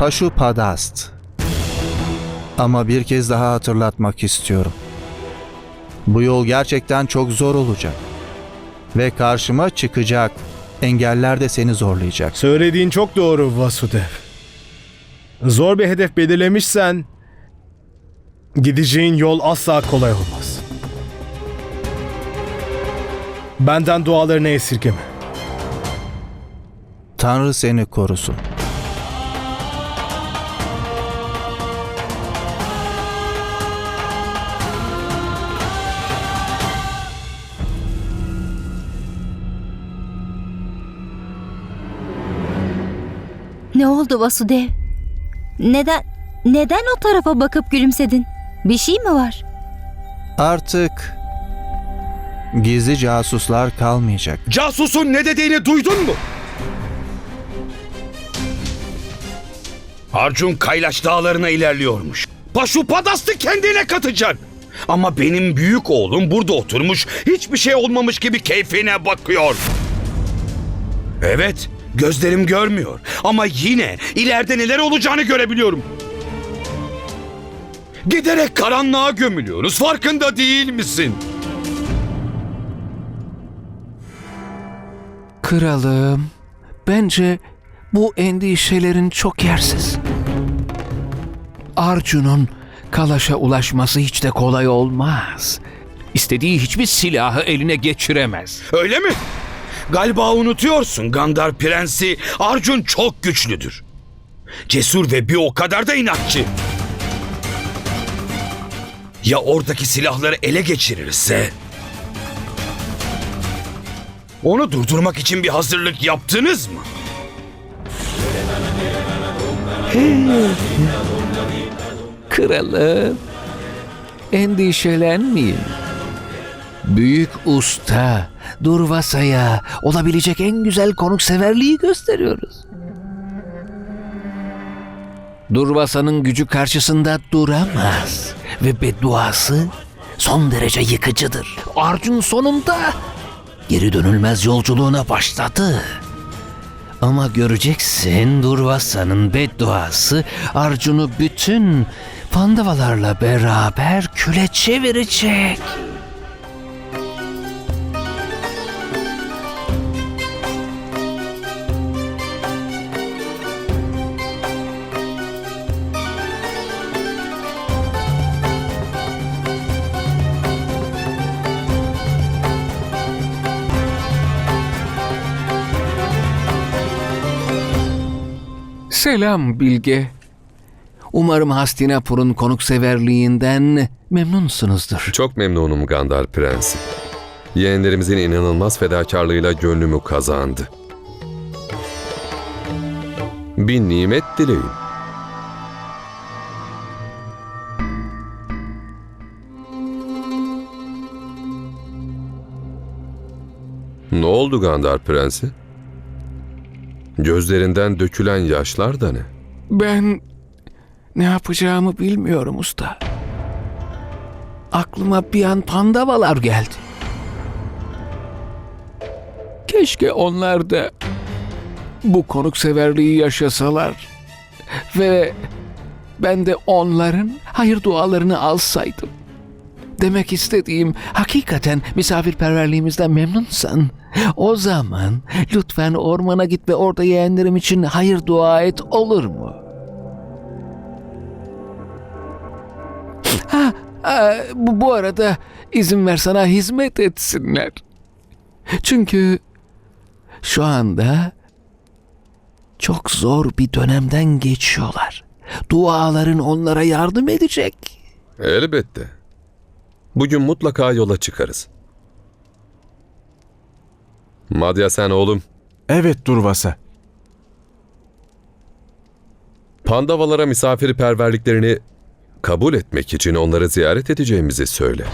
Paşu Padast. Ama bir kez daha hatırlatmak istiyorum. Bu yol gerçekten çok zor olacak. Ve karşıma çıkacak engeller de seni zorlayacak. Söylediğin çok doğru Vasudev. Zor bir hedef belirlemişsen gideceğin yol asla kolay olmaz. Benden dualarını esirgeme. Tanrı seni korusun. Ne oldu Vasudev? Neden neden o tarafa bakıp gülümsedin? Bir şey mi var? Artık gizli casuslar kalmayacak. Casusun ne dediğini duydun mu? Arjun Kaylaş dağlarına ilerliyormuş. Paşupadas'ı kendine katacak. Ama benim büyük oğlum burada oturmuş, hiçbir şey olmamış gibi keyfine bakıyor. Evet, gözlerim görmüyor ama yine ileride neler olacağını görebiliyorum. Giderek karanlığa gömülüyoruz, farkında değil misin? Kralım, bence bu endişelerin çok yersiz. Arjun'un Kalaş'a ulaşması hiç de kolay olmaz. İstediği hiçbir silahı eline geçiremez. Öyle mi? Galiba unutuyorsun Gandar Prensi Arjun çok güçlüdür. Cesur ve bir o kadar da inatçı. Ya oradaki silahları ele geçirirse? Onu durdurmak için bir hazırlık yaptınız mı? Kralım, endişelenmeyin. Büyük usta Durvasa'ya olabilecek en güzel konukseverliği gösteriyoruz. Durvasa'nın gücü karşısında duramaz ve bedduası son derece yıkıcıdır. Arjun sonunda geri dönülmez yolculuğuna başladı. Ama göreceksin Durvasa'nın bedduası Arjun'u bütün Pandavalarla beraber küle çevirecek. Selam Bilge. Umarım Hastinapur'un konukseverliğinden memnunsunuzdur. Çok memnunum Gandar Prensi. Yeğenlerimizin inanılmaz fedakarlığıyla gönlümü kazandı. Bir nimet dileyin. Ne oldu Gandar Prensi? Gözlerinden dökülen yaşlar da ne? Ben ne yapacağımı bilmiyorum usta. Aklıma bir an pandavalar geldi. Keşke onlar da bu konukseverliği yaşasalar ve ben de onların hayır dualarını alsaydım. Demek istediğim hakikaten misafirperverliğimizden memnunsan o zaman lütfen ormana git ve orada yeğenlerim için hayır dua et olur mu? Ha, ha, bu, bu arada izin ver sana hizmet etsinler. Çünkü şu anda çok zor bir dönemden geçiyorlar. Duaların onlara yardım edecek. Elbette. Bugün mutlaka yola çıkarız. Madya sen oğlum, Evet Durvasa. Pandavalara misafirperverliklerini kabul etmek için onları ziyaret edeceğimizi söyle.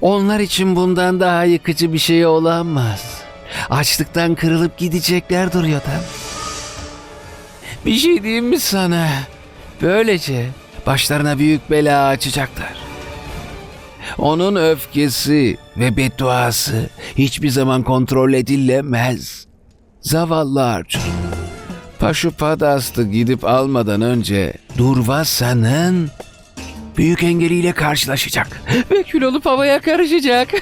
Onlar için bundan daha yıkıcı bir şey olamaz. Açlıktan kırılıp gidecekler duruyordan. Bir şey diyeyim mi sana? Böylece başlarına büyük bela açacaklar. Onun öfkesi ve bedduası hiçbir zaman kontrol edilemez. Zavallı Arjun. Paşupadast'ı gidip almadan önce Durvasa'nın büyük engeliyle karşılaşacak. Ve kül olup havaya karışacak.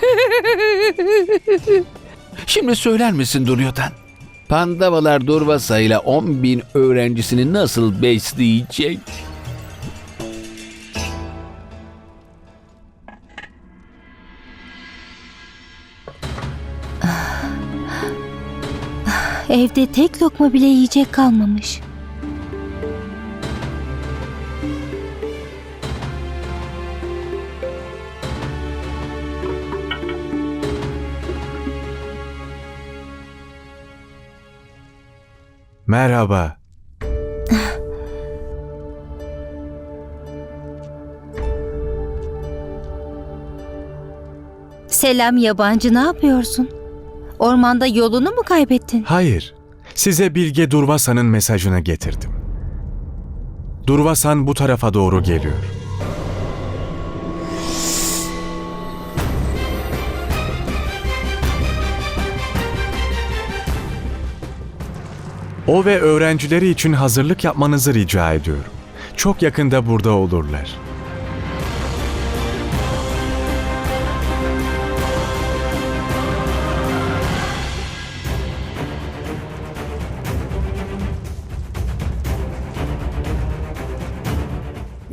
Şimdi söyler misin Duryodhan? Pandavalar Durvasa ile 10 bin öğrencisini nasıl besleyecek? Evde tek lokma bile yiyecek kalmamış. Merhaba. Selam yabancı ne yapıyorsun? Ormanda yolunu mu kaybettin? Hayır. Size Bilge Durvasa'nın mesajını getirdim. Durvasan bu tarafa doğru geliyor. O ve öğrencileri için hazırlık yapmanızı rica ediyorum. Çok yakında burada olurlar.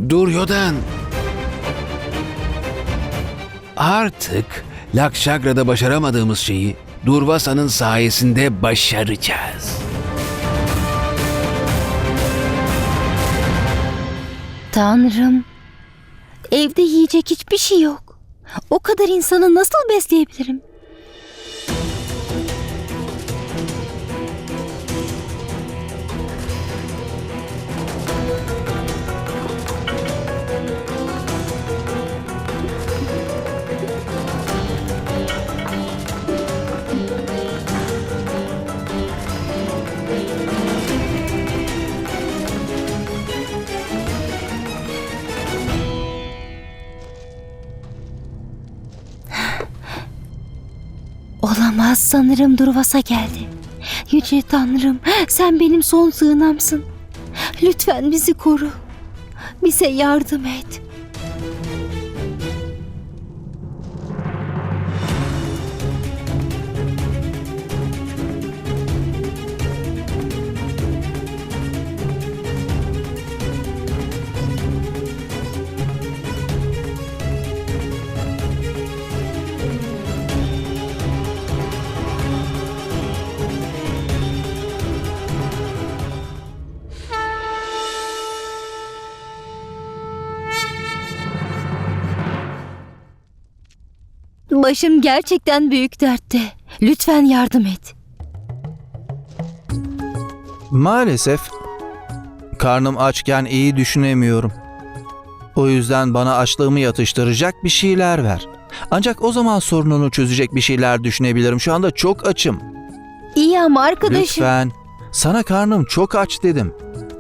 Duryodhan. Artık Lakşagra'da başaramadığımız şeyi Durvasa'nın sayesinde başaracağız. Tanrım. Evde yiyecek hiçbir şey yok. O kadar insanı nasıl besleyebilirim? Olamaz sanırım Durvasa geldi. Yüce Tanrım sen benim son sığınamsın. Lütfen bizi koru. Bize yardım et. Başım gerçekten büyük dertte. Lütfen yardım et. Maalesef karnım açken iyi düşünemiyorum. O yüzden bana açlığımı yatıştıracak bir şeyler ver. Ancak o zaman sorununu çözecek bir şeyler düşünebilirim. Şu anda çok açım. İyi ama arkadaşım. Lütfen. Sana karnım çok aç dedim.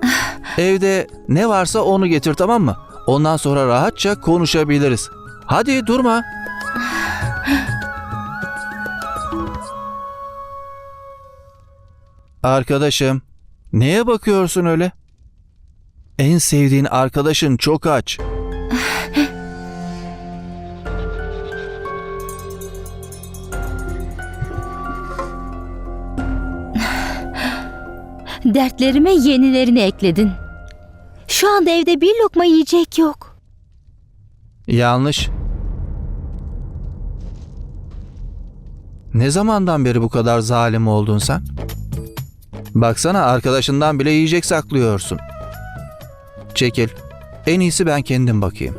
Evde ne varsa onu getir tamam mı? Ondan sonra rahatça konuşabiliriz. Hadi durma. Arkadaşım, neye bakıyorsun öyle? En sevdiğin arkadaşın çok aç. Dertlerime yenilerini ekledin. Şu anda evde bir lokma yiyecek yok. Yanlış. Ne zamandan beri bu kadar zalim oldun sen? Baksana arkadaşından bile yiyecek saklıyorsun. Çekil. En iyisi ben kendim bakayım.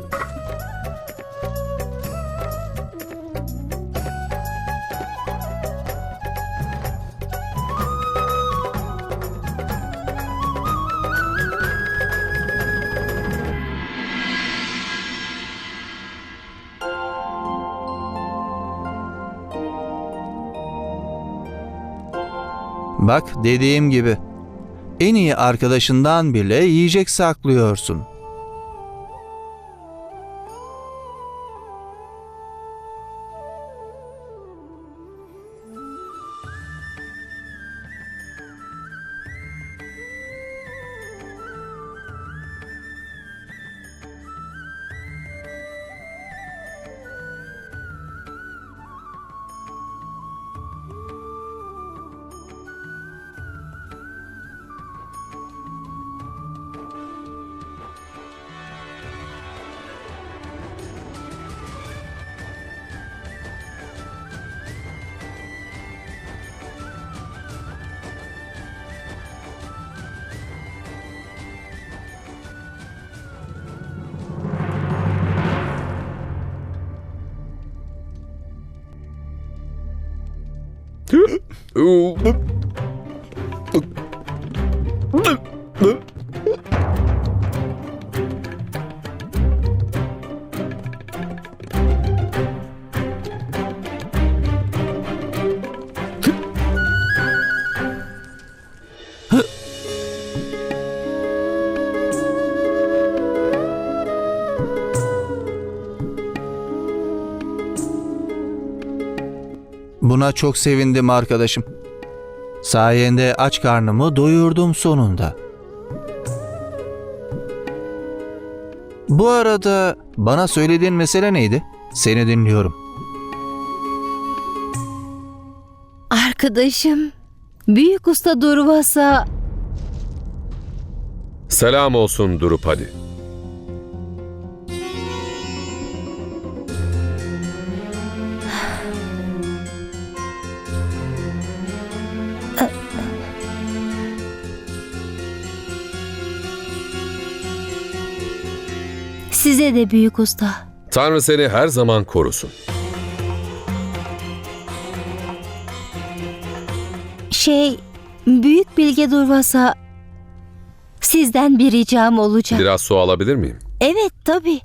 Bak dediğim gibi en iyi arkadaşından bile yiyecek saklıyorsun. Ooh. Buna çok sevindim arkadaşım. Sayende aç karnımı doyurdum sonunda. Bu arada bana söylediğin mesele neydi? Seni dinliyorum. Arkadaşım, büyük usta Durvasa Selam olsun Drupadi. Size de büyük usta. Tanrı seni her zaman korusun. Şey, büyük bilge Durvasa sizden bir ricam olacak. Biraz su alabilir miyim? Evet, tabii.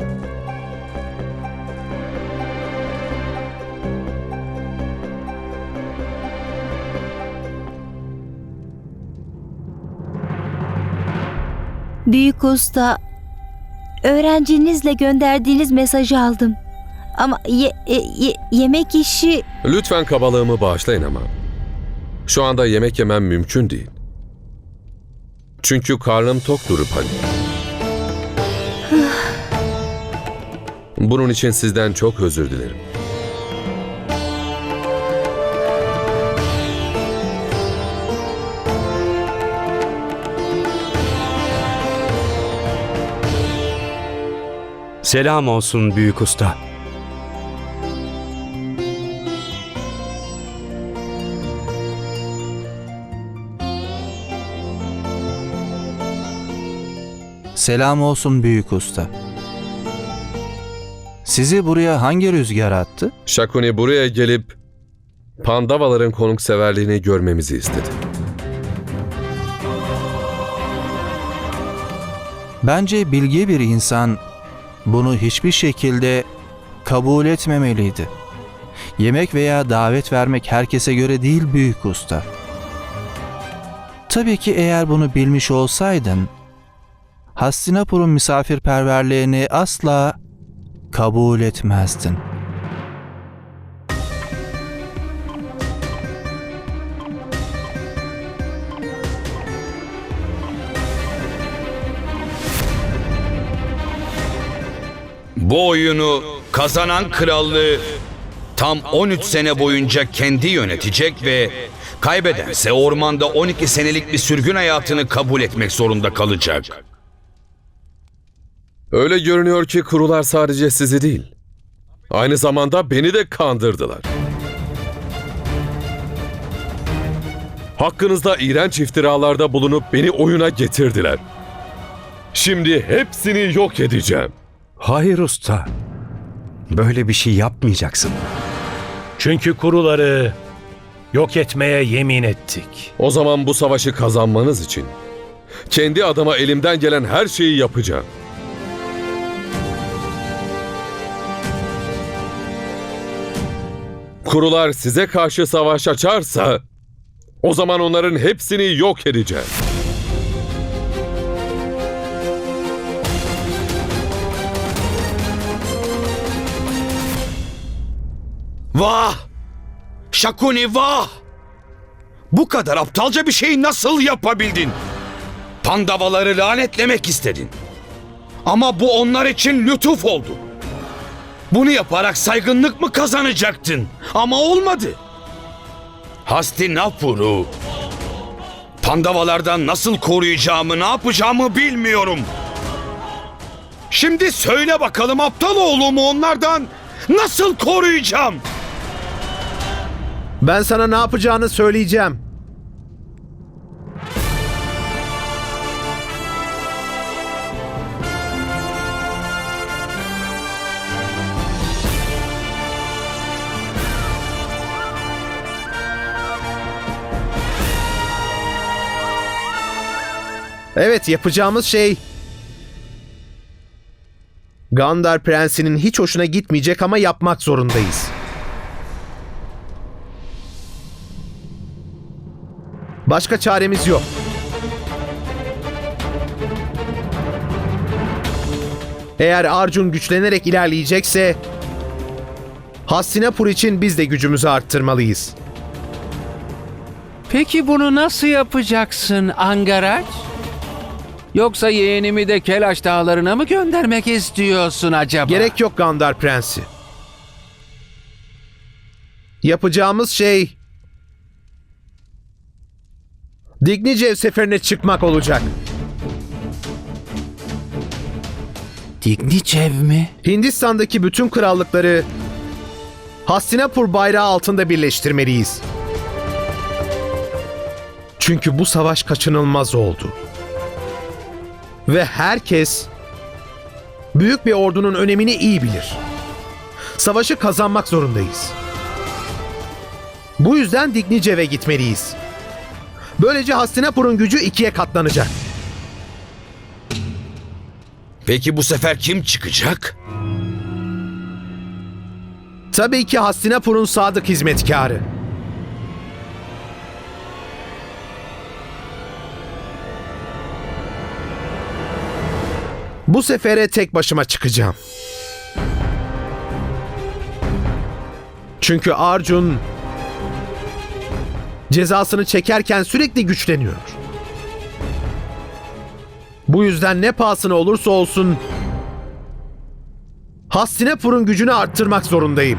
Büyük usta, öğrencinizle gönderdiğiniz mesajı aldım. Ama ye- e- ye- yemek işi Lütfen kabalığımı bağışlayın ama. Şu anda yemek yemem mümkün değil. Çünkü karnım tok Drupadi. Bunun için sizden çok özür dilerim. Selam olsun büyük usta. Selam olsun büyük usta. Sizi buraya hangi rüzgar attı? Şakuni buraya gelip Pandavaların konukseverliğini görmemizi istedi. Bence bilge bir insan bunu hiçbir şekilde kabul etmemeliydi. Yemek veya davet vermek herkese göre değil büyük usta. Tabii ki eğer bunu bilmiş olsaydın, Hastinapur'un misafirperverliğini asla kabul etmezdin. Bu oyunu kazanan krallığı tam 13 sene boyunca kendi yönetecek ve kaybedense ormanda 12 senelik bir sürgün hayatını kabul etmek zorunda kalacak. Öyle görünüyor ki kurular sadece sizi değil, aynı zamanda beni de kandırdılar. Hakkınızda iğrenç iftiralarda bulunup beni oyuna getirdiler. Şimdi hepsini yok edeceğim. Hayır usta. Böyle bir şey yapmayacaksın. Çünkü kuruları yok etmeye yemin ettik. O zaman bu savaşı kazanmanız için kendi adıma elimden gelen her şeyi yapacağım. Kurular size karşı savaş açarsa o zaman onların hepsini yok edeceğim. Vah! Şakuni vah! Bu kadar aptalca bir şeyi nasıl yapabildin? Pandavaları lanetlemek istedin. Ama bu onlar için lütuf oldu. Bunu yaparak saygınlık mı kazanacaktın? Ama olmadı. Hastinapur'u Pandavalardan nasıl koruyacağımı, ne yapacağımı bilmiyorum. Şimdi söyle bakalım aptal oğlumu onlardan nasıl koruyacağım? Ben sana ne yapacağını söyleyeceğim. Evet yapacağımız şey Gandar prensinin hiç hoşuna gitmeyecek ama yapmak zorundayız. Başka çaremiz yok. Eğer Arjun güçlenerek ilerleyecekse Hastinapur için biz de gücümüzü arttırmalıyız. Peki bunu nasıl yapacaksın Angaraç? Yoksa yeğenimi de Kelaş dağlarına mı göndermek istiyorsun acaba? Gerek yok Gandar Prensi. Yapacağımız şey Dignicev seferine çıkmak olacak. Dignicev mi? Hindistan'daki bütün krallıkları Hastinapur bayrağı altında birleştirmeliyiz. Çünkü bu savaş kaçınılmaz oldu. Ve herkes büyük bir ordunun önemini iyi bilir. Savaşı kazanmak zorundayız. Bu yüzden Dignicev'e gitmeliyiz. Böylece Hastinapur'un gücü ikiye katlanacak. Peki bu sefer kim çıkacak? Tabii ki Hastinapur'un sadık hizmetkarı. Bu sefere tek başıma çıkacağım. Çünkü Arjun cezasını çekerken sürekli güçleniyor. Bu yüzden ne pahasına olursa olsun Hastinapur'un gücünü arttırmak zorundayım.